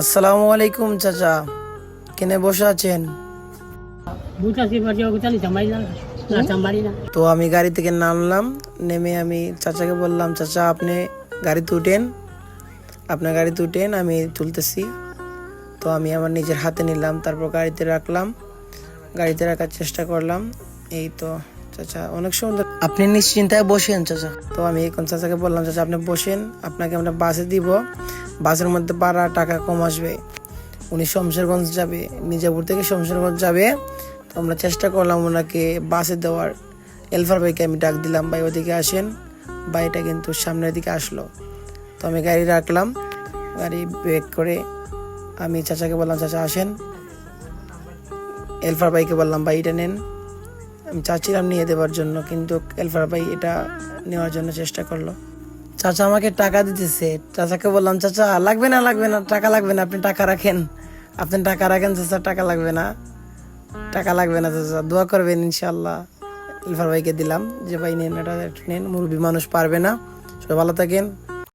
আসসালামু আলাইকুম চাচা। কেনে বসে আছেন? তো আমি গাড়ি থেকে নামলাম নেমে আমি চাচাকে বললাম চাচা আপনি গাড়িতে উঠেন আপনার গাড়িতে উঠেন আমি তুলতেছি। তো আমি আমার নিজের হাতে নিলাম তারপর গাড়িতে রাখলাম। গাড়িতে রাখার চেষ্টা করলাম। এই তো চাচা অনেক সুন্দর। আপনি নিশ্চিন্তায় বসেন চাচা। তো আমি এখন চাচাকে বললাম চাচা আপনি বসেন আপনাকে আমরা বাসে দিব। বাসের মধ্যে বাড়া টাকা কম আসবে। উনি শমশেরগঞ্জ যাবে, মির্জাপুর থেকে শমশেরগঞ্জ যাবে। তো আমরা চেষ্টা করলাম ওনাকে বাসে দেওয়ার। এলফার ভাইকে আমি ডাক দিলাম, ভাই, ওদিকে আসেন। ভাইটা কিন্তু সামনের দিকে আসলো। তো আমি গাড়ি রাখলাম, গাড়ি ব্রেক করে আমি চাচাকে বললাম, চাচা, আসেন। এলফার ভাইকে বললাম, ভাই, এটা নেন। আমি চাচ্ছিলাম নিয়ে দেওয়ার জন্য, কিন্তু এলফার ভাই এটা নেওয়ার জন্য চেষ্টা করল। চাচা আমাকে টাকা দিতেছে। চাচাকে বললাম, চাচা, লাগবে না লাগবে না, টাকা লাগবে না, আপনি টাকা রাখেন। আপনি টাকা রাখেন, চাচা, টাকা লাগবে না। টাকা লাগবে না, চাচা, দোয়া করবেন ইনশাল্লাহ ইলফার ভাইকে দিলাম, যে, ভাই, নেন, এটা একটু নেন, মুরব্বী মানুষ পারবে না। সবাই ভালো থাকেন।